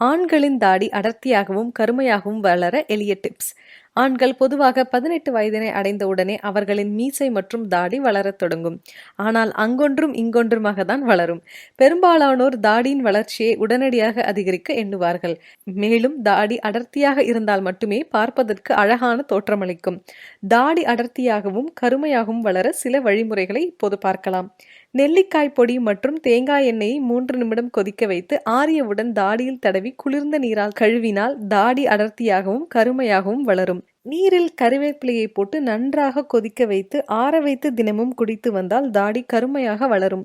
ஆண்களின் தாடி அடர்த்தியாகவும் கருமையாகவும் வளர எளிய டிப்ஸ் ஆண்கள் பொதுவாக பதினெட்டு வயதினை அடைந்தவுடனே அவர்களின் மீசை மற்றும் தாடி வளரத் தொடங்கும். ஆனால் அங்கொன்றும் இங்கொன்றுமாக தான் வளரும். பெரும்பாலானோர் தாடியின் வளர்ச்சியை உடனடியாக அதிகரிக்க எண்ணுவார்கள். மேலும் தாடி அடர்த்தியாக இருந்தால் மட்டுமே பார்ப்பதற்கு அழகான தோற்றமளிக்கும். தாடி அடர்த்தியாகவும் கருமையாகவும் வளர சில வழிமுறைகளை இப்போது பார்க்கலாம். நெல்லிக்காய் பொடி மற்றும் தேங்காய் எண்ணெயை மூன்று நிமிடம் கொதிக்க வைத்து ஆரியவுடன் தாடியில் தடவி குளிர்ந்த நீரால் கழுவினால் தாடி அடர்த்தியாகவும் கருமையாகவும் வளரும். நீரில் கருவேப்பிலையை போட்டு நன்றாக கொதிக்க வைத்து ஆற வைத்து தினமும் குடித்து வந்தால் தாடி கருமையாக வளரும்.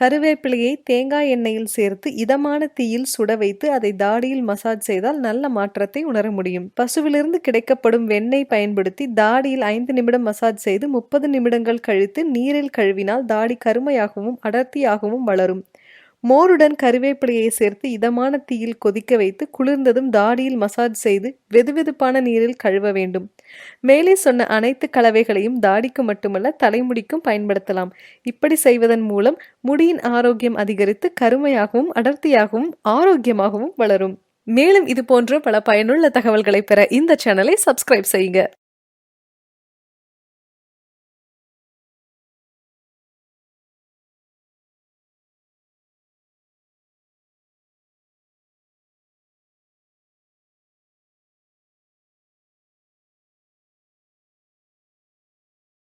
கருவேப்பிலையை தேங்காய் எண்ணெயில் சேர்த்து இதமான தீயில் சுட வைத்து அதை தாடியில் மசாஜ் செய்தால் நல்ல மாற்றத்தை உணர முடியும். பசுவிலிருந்து கிடைக்கப்படும் வெண்ணெய் பயன்படுத்தி தாடியில் ஐந்து நிமிடம் மசாஜ் செய்து முப்பது நிமிடங்கள் கழித்து நீரில் கழுவினால் தாடி கருமையாகவும் அடர்த்தியாகவும் வளரும். மோருடன் கருவேப்பிலையை சேர்த்து இதமான தீயில் கொதிக்க வைத்து குளிர்ந்ததும் தாடியில் மசாஜ் செய்து வெதுவெதுப்பான நீரில் கழுவ வேண்டும். மேலே சொன்ன அனைத்து கலவைகளையும் தாடிக்கு மட்டுமல்ல தலைமுடிக்கும் பயன்படுத்தலாம். இப்படி செய்வதன் மூலம் முடியின் ஆரோக்கியம் அதிகரித்து கருமையாகவும் அடர்த்தியாகவும் ஆரோக்கியமாகவும் வளரும். மேலும் இது போன்ற பல பயனுள்ள தகவல்களை பெற இந்த சேனலை சப்ஸ்கிரைப் செய்யுங்க.